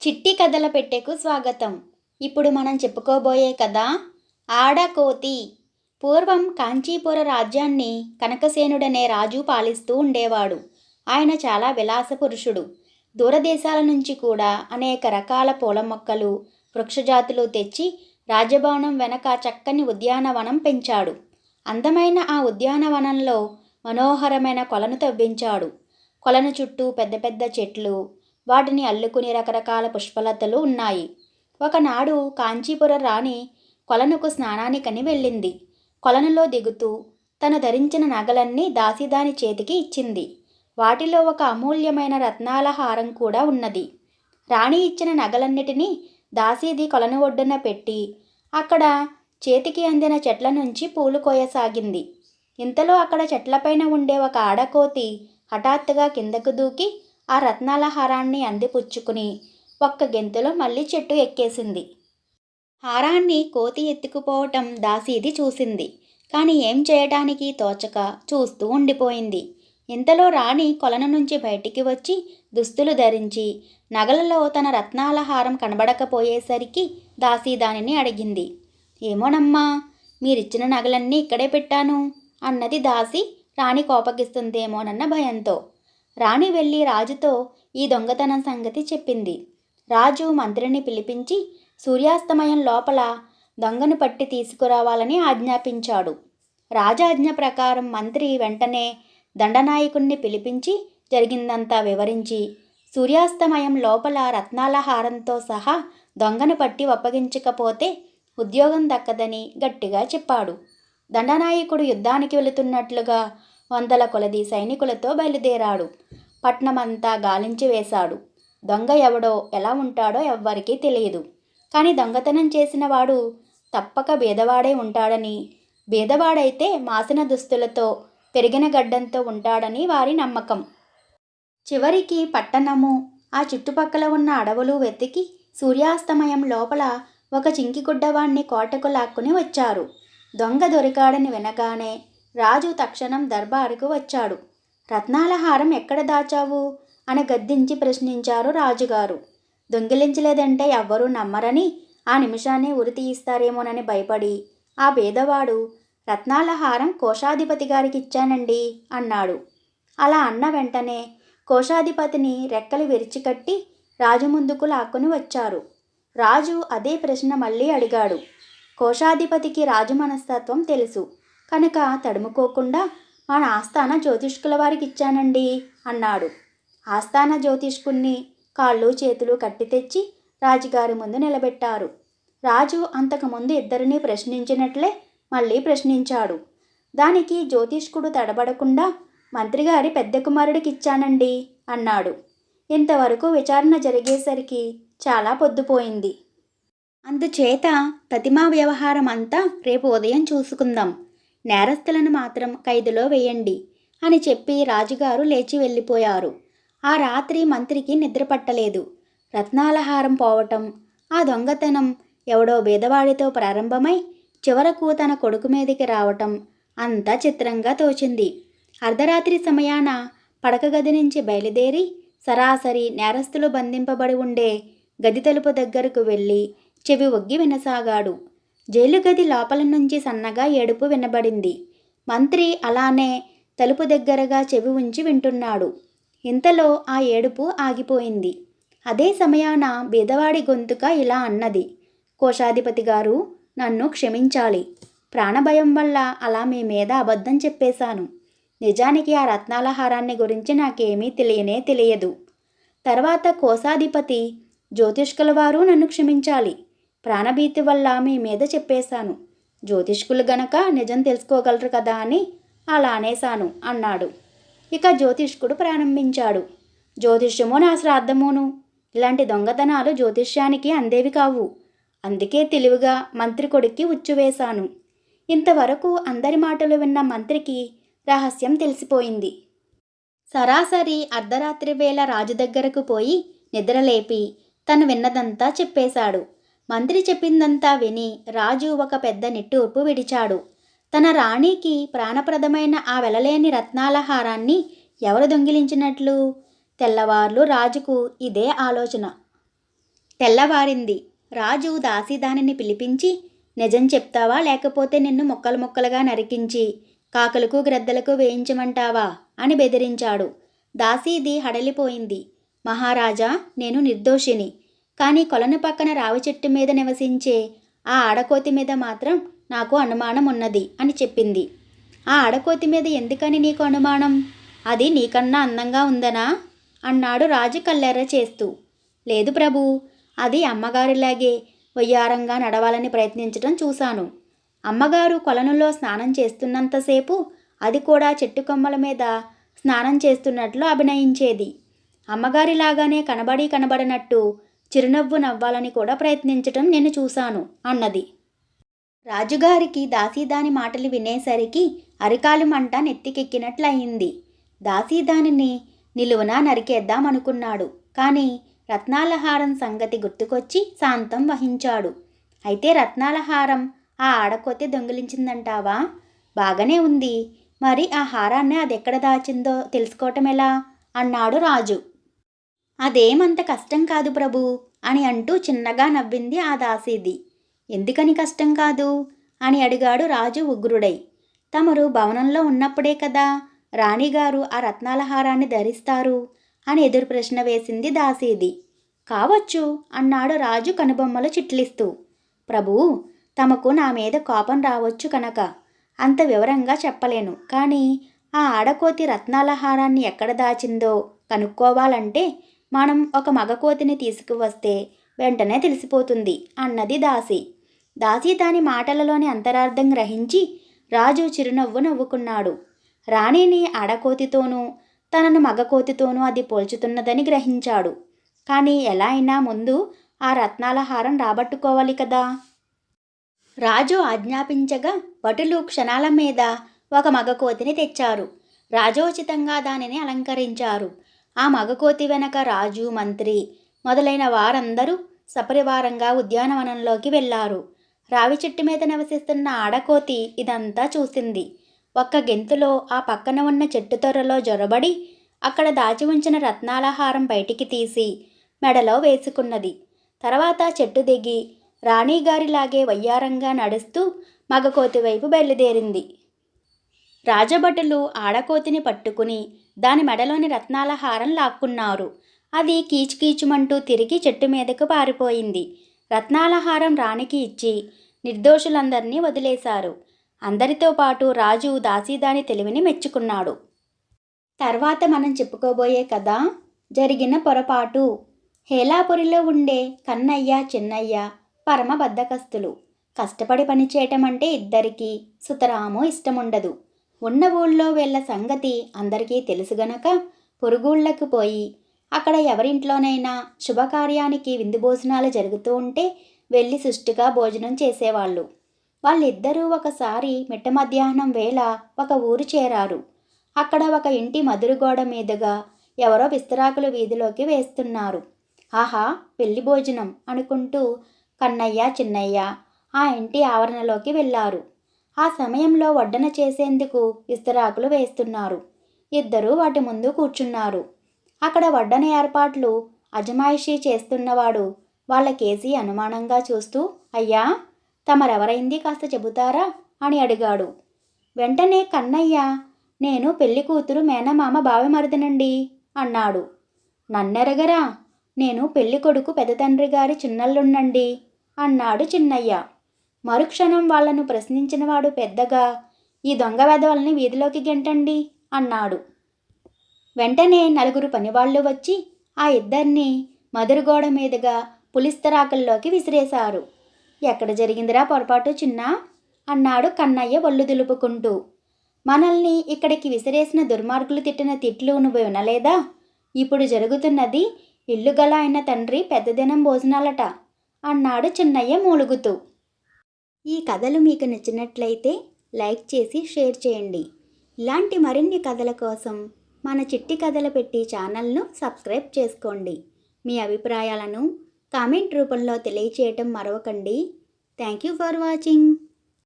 చిట్టి కథల పెట్టెకు స్వాగతం. ఇప్పుడు మనం చెప్పుకోబోయే కథ ఆడకోతి. పూర్వం కాంచీపుర రాజ్యాన్ని కనకసేనుడనే రాజు పాలిస్తూ ఉండేవాడు. ఆయన చాలా విలాస పురుషుడు. దూరదేశాల నుంచి కూడా అనేక రకాల పూల మొక్కలు వృక్షజాతులు తెచ్చి రాజభవనం వెనక చక్కని ఉద్యానవనం పెంచాడు. అందమైన ఆ ఉద్యానవనంలో మనోహరమైన కొలను తవ్వించాడు. కొలను చుట్టూ పెద్ద పెద్ద చెట్లు వాటిని అల్లుకుని రకరకాల పుష్పలతలు ఉన్నాయి. ఒకనాడు కాంచీపుర రాణి కొలనుకు స్నానానికని వెళ్ళింది. కొలనులో దిగుతూ తను ధరించిన నగలన్నీ దాసిదాని చేతికి ఇచ్చింది. వాటిలో ఒక అమూల్యమైన రత్నాల హారం కూడా ఉన్నది. రాణి ఇచ్చిన నగలన్నిటినీ దాసీది కొలను ఒడ్డున పెట్టి అక్కడ చేతికి అందిన చెట్ల నుంచి పూలు కోయసాగింది. ఇంతలో అక్కడ చెట్లపైన ఉండే ఒక ఆడకోతి హఠాత్తుగా కిందకు దూకి ఆ రత్నాల హారాన్ని అందిపుచ్చుకుని ఒక్క గెంతులో మళ్ళీ చెట్టు ఎక్కేసింది. హారాన్ని కోతి ఎత్తుకుపోవటం దాసీది చూసింది. కానీ ఏం చేయటానికి తోచక చూస్తూ ఉండిపోయింది. ఇంతలో రాణి కొలను నుంచి బయటికి వచ్చి దుస్తులు ధరించి నగలలో తన రత్నాల హారం కనబడకపోయేసరికి దాసి దానిని అడిగింది. ఏమోనమ్మా మీరిచ్చిన నగలన్నీ ఇక్కడే పెట్టాను అన్నది దాసి రాణి కోపగిస్తుందేమోనన్న భయంతో. రాణి వెళ్ళి రాజుతో ఈ దొంగతనం సంగతి చెప్పింది. రాజు మంత్రిని పిలిపించి సూర్యాస్తమయం లోపల దొంగను పట్టి తీసుకురావాలని ఆజ్ఞాపించాడు. రాజాజ్ఞ ప్రకారం మంత్రి వెంటనే దండనాయకుణ్ణి పిలిపించి జరిగిందంతా వివరించి సూర్యాస్తమయం లోపల రత్నాల హారంతో సహా దొంగను పట్టి అప్పగించకపోతే ఉద్యోగం దక్కదని గట్టిగా చెప్పాడు. దండనాయకుడు యుద్ధానికి వెళుతున్నట్లుగా వందల కొలది సైనికులతో బయలుదేరాడు. పట్నమంతా గాలించి వేశాడు. దొంగ ఎవడో ఎలా ఉంటాడో ఎవ్వరికీ తెలియదు. కానీ దొంగతనం చేసినవాడు తప్పక బీదవాడే ఉంటాడని బీదవాడైతే మాసిన దుస్తులతో పెరిగిన గడ్డంతో ఉంటాడని వారి నమ్మకం. చివరికి పట్టణము ఆ చుట్టుపక్కల ఉన్న అడవులు వెతికి సూర్యాస్తమయం లోపల ఒక చింకిగుడ్డవాణ్ణి కోటకు లాక్కుని వచ్చారు. దొంగ దొరికాడని వినగానే రాజు తక్షణం దర్బారుకు వచ్చాడు. రత్నాల హారం ఎక్కడ దాచావు? అని గద్దించి ప్రశ్నించారు రాజుగారు. దొంగిలించలేదంటే ఎవ్వరూ నమ్మరని ఆ నిమిషాన్ని ఉరి తీయిస్తారేమోనని భయపడి ఆ పేదవాడు రత్నాల హారం కోశాధిపతి గారికి ఇచ్చానండి అన్నాడు. అలా అన్న వెంటనే కోశాధిపతిని రెక్కలు విరిచికట్టి రాజు ముందుకు లాక్కుని వచ్చారు. రాజు అదే ప్రశ్న మళ్ళీ అడిగాడు. కోశాధిపతికి రాజు మనస్తత్వం తెలుసు. కనుక తడుముకోకుండా మన ఆస్థాన జ్యోతిష్కుల వారికి ఇచ్చానండి అన్నాడు. ఆస్థాన జ్యోతిష్కుణ్ణి కాళ్ళు చేతులు కట్టి తెచ్చి రాజుగారి ముందు నిలబెట్టారు. రాజు అంతకుముందు ఇద్దరిని ప్రశ్నించినట్లే మళ్ళీ ప్రశ్నించాడు. దానికి జ్యోతిష్కుడు తడబడకుండా మంత్రిగారి పెద్ద కుమారుడికి ఇచ్చానండి అన్నాడు. ఇంతవరకు విచారణ జరిగేసరికి చాలా పొద్దుపోయింది. అందుచేత ప్రతిమా వ్యవహారం అంతా రేపు ఉదయం చూసుకుందాం. నేరస్తులను మాత్రం ఖైదులో వేయండి అని చెప్పి రాజుగారు లేచి వెళ్ళిపోయారు. ఆ రాత్రి మంత్రికి నిద్ర పట్టలేదు. రత్నాలహారం పోవటం ఆ దొంగతనం ఎవడో బీదవాడితో ప్రారంభమై చివరకు తన కొడుకు మీదకి రావటం అంతా చిత్రంగా తోచింది. అర్ధరాత్రి సమయాన పడక గది నుంచి బయలుదేరి సరాసరి నేరస్తులు బంధింపబడి ఉండే గది తలుపు దగ్గరకు వెళ్ళి చెవి ఒగ్గి వినసాగాడు. జైలు గది లోపల నుంచి సన్నగా ఏడుపు వినబడింది. మంత్రి అలానే తలుపు దగ్గరగా చెవి ఉంచి వింటున్నాడు. ఇంతలో ఆ ఏడుపు ఆగిపోయింది. అదే సమయాన బీదవాడి గొంతుక ఇలా అన్నది. కోశాధిపతి గారు నన్ను క్షమించాలి. ప్రాణభయం వల్ల అలా మీ మీద అబద్ధం చెప్పేశాను. నిజానికి ఆ రత్నాల హారాన్ని గురించి నాకేమీ తెలియనే తెలియదు. తర్వాత కోశాధిపతి జ్యోతిష్కుల వారు నన్ను క్షమించాలి. ప్రాణభీతి వల్ల మీ మీద చెప్పేశాను. జ్యోతిష్కులు గనక నిజం తెలుసుకోగలరు కదా అని అలా అనేశాను అన్నాడు. ఇక జ్యోతిష్కుడు ప్రారంభించాడు. జ్యోతిష్యము నా శ్రాద్ధమును? ఇలాంటి దొంగతనాలు జ్యోతిష్యానికి అందేవి కావు. అందుకే తెలివిగా మంత్రి కొడుక్కి ఉచ్చువేశాను ఇంతవరకు అందరి మాటలు విన్న మంత్రికి రహస్యం తెలిసిపోయింది. సరాసరి అర్ధరాత్రి వేళ రాజు దగ్గరకు పోయి నిద్రలేపి తను విన్నదంతా చెప్పేశాడు. మంత్రి చెప్పిందంతా విని రాజు ఒక పెద్ద నిట్టూర్పు విడిచాడు. తన రాణికి ప్రాణప్రదమైన ఆ వెలలేని రత్నాల హారాన్ని ఎవరు దొంగిలించినట్లు? తెల్లవార్లు రాజుకు ఇదే ఆలోచన. తెల్లవారింది. రాజు దాసీదానిని పిలిపించి నిజం చెప్తావా? లేకపోతే నిన్ను ముక్కలు ముక్కలుగా నరికించి కాకలకు గ్రద్దలకు వేయించమంటావా? అని బెదిరించాడు. దాసీది హడలిపోయింది. మహారాజా నేను నిర్దోషిని. కానీ కొలను పక్కన రావి చెట్టు మీద నివసించే ఆ ఆడకోతి మీద మాత్రం నాకు అనుమానం ఉన్నది అని చెప్పింది. ఆ ఆడకోతి మీద ఎందుకని నీకు అనుమానం? అది నీకన్నా అందంగా ఉందనా? అన్నాడు రాజు కల్లెర్ర చేస్తూ. లేదు ప్రభు అది అమ్మగారిలాగే వయ్యారంగా నడవాలని ప్రయత్నించడం చూశాను. అమ్మగారు కొలనులో స్నానం చేస్తున్నంతసేపు అది కూడా చెట్టు కొమ్మల మీద స్నానం చేస్తున్నట్లు అభినయించేది. అమ్మగారిలాగానే కనబడి కనబడనట్టు చిరునవ్వు నవ్వాలని కూడా ప్రయత్నించటం నేను చూశాను అన్నది. రాజుగారికి దాసీదాని మాటలు వినేసరికి అరికాలు మంట నెత్తికెక్కినట్లయింది. దాసీదానిని నిలువున నరికేద్దామనుకున్నాడు. కానీ రత్నాలహారం సంగతి గుర్తుకొచ్చి శాంతం వహించాడు. అయితే రత్నాలహారం ఆ ఆడకోతే దొంగిలించిందంటావా? బాగానే ఉంది. మరి ఆ హారాన్ని అది ఎక్కడ దాచిందో తెలుసుకోవటం ఎలా? అన్నాడు రాజు. అదేమంత కష్టం కాదు ప్రభు? అని అంటూ చిన్నగా నవ్వింది ఆ దాసీది. ఎందుకని కష్టం కాదు? అని అడిగాడు రాజు ఉగ్రుడై. తమరు భవనంలో ఉన్నప్పుడే కదా రాణిగారు ఆ రత్నాల హారాన్ని ధరిస్తారు అని ఎదురు ప్రశ్న వేసింది దాసీది. కావచ్చు అన్నాడు రాజు కనుబొమ్మలు చిట్లిస్తూ. ప్రభు తమకు నా మీద కోపం రావచ్చు కనుక. అంత వివరంగా చెప్పలేను. కానీ ఆ ఆడకోతి రత్నాల హారాన్ని ఎక్కడ దాచిందో కనుక్కోవాలంటే మనం ఒక మగకోతిని తీసుకువస్తే వెంటనే తెలిసిపోతుంది అన్నది దాసి. దాసి దాని మాటలలోని అంతరార్థం గ్రహించి రాజు చిరునవ్వు నవ్వుకున్నాడు. రాణిని ఆడకోతితోనూ తనను మగకోతితోనూ అది పోల్చుతున్నదని గ్రహించాడు. కానీ ఎలా అయినా ముందు ఆ రత్నాల హారం రాబట్టుకోవాలి కదా. రాజు ఆజ్ఞాపించగా భటులు క్షణాల మీద ఒక మగకోతిని తెచ్చారు. రాజోచితంగా దానిని అలంకరించారు. ఆ మగకోతి వెనక రాజు మంత్రి మొదలైన వారందరూ సపరివారంగా ఉద్యానవనంలోకి వెళ్ళారు రావి చెట్టు మీద నివసిస్తున్న ఆడకోతి ఇదంతా చూసింది. ఒక్క గెంతులో ఆ పక్కన ఉన్న చెట్టు తొర్రలో జొరబడి అక్కడ దాచి ఉంచిన రత్నాలహారం బయటికి తీసి మెడలో వేసుకున్నది. తర్వాత చెట్టు దిగి రాణిగారిలాగే వయ్యారంగా నడుస్తూ మగకోతి వైపు బయలుదేరింది. రాజభటులు ఆడకోతిని పట్టుకుని దాని మెడలోని రత్నాల హారం లాక్కున్నారు. అది కీచుకీచుమంటూ తిరిగి చెట్టు మీదకు పారిపోయింది. రత్నాల హారం రాణికి ఇచ్చి నిర్దోషులందరినీ వదిలేశారు. అందరితో పాటు రాజు దాసీదాని తెలివిని మెచ్చుకున్నాడు. తర్వాత మనం చెప్పుకోబోయే కథ జరిగిన పొరపాటు. హేలాపురిలో ఉండే కన్నయ్య చిన్నయ్య పరమ బద్ధకస్తులు కష్టపడి పనిచేయటం అంటే ఇద్దరికీ సుతరాము ఇష్టముండదు. ఉన్న ఊళ్ళో వీళ్ళ సంగతి అందరికీ తెలుసు గనక పొరుగుళ్ళకు పోయి అక్కడ ఎవరింట్లోనైనా శుభకార్యానికి విందు భోజనాలు జరుగుతూ ఉంటే వెళ్ళి సుష్టిగా భోజనం చేసేవాళ్ళు. వాళ్ళిద్దరూ ఒకసారి మిట్ట మధ్యాహ్నం వేళ ఒక ఊరు చేరారు. అక్కడ ఒక ఇంటి మదురుగోడ మీదుగా ఎవరో విస్తరాకులు వీధిలోకి వేస్తున్నారు. ఆహా పెళ్ళి భోజనం అనుకుంటూ కన్నయ్య చిన్నయ్య ఆ ఇంటి ఆవరణలోకి వెళ్ళారు. ఆ సమయంలో వడ్డన చేసేందుకు ఇస్తరాకులు వేస్తున్నారు. ఇద్దరూ వాటి ముందు కూర్చున్నారు. అక్కడ వడ్డన ఏర్పాట్లు అజమాయిషీ చేస్తున్నవాడు వాళ్ళకేసి అనుమానంగా చూస్తూ అయ్యా తమరెవరైంది కాస్త చెబుతారా? అని అడిగాడు. వెంటనే కన్నయ్య నేను పెళ్ళి కూతురు మేనమామ బావిమరిదినండి అన్నాడు. నన్నెరగరా నేను పెళ్ళి కొడుకు పెద్ద తండ్రి గారి చిన్నల్లుండండి అన్నాడు చిన్నయ్య. మరుక్షణం వాళ్ళను ప్రశ్నించినవాడు పెద్దగా ఈ దొంగ వెధవల్ని వీధిలోకి గెంటండి అన్నాడు. వెంటనే నలుగురు పనివాళ్ళు వచ్చి ఆ ఇద్దరిని మదురుగోడ మీదుగా పులిస్తరాకుల్లోకి విసిరేశారు. ఎక్కడ జరిగిందిరా పొరపాటు చిన్నా? అన్నాడు కన్నయ్య ఒళ్ళు దులుపుకుంటూ. మనల్ని ఇక్కడికి విసిరేసిన దుర్మార్గులు తిట్టిన తిట్లు నువ్వు వినలేదా? ఇప్పుడు జరుగుతున్నది ఇల్లు గల అయిన తండ్రి పెద్దదినం భోజనాలట అన్నాడు చిన్నయ్య మూలుగుతూ. ఈ కథలు మీకు నచ్చినట్లయితే లైక్ చేసి షేర్ చేయండి. ఇలాంటి మరిన్ని కథల కోసం మన చిట్టి కథలు పెట్టి ఛానల్ను సబ్స్క్రైబ్ చేసుకోండి. మీ అభిప్రాయాలను కామెంట్ రూపంలో తెలియచేయటం మరవకండి. Thank you for watching.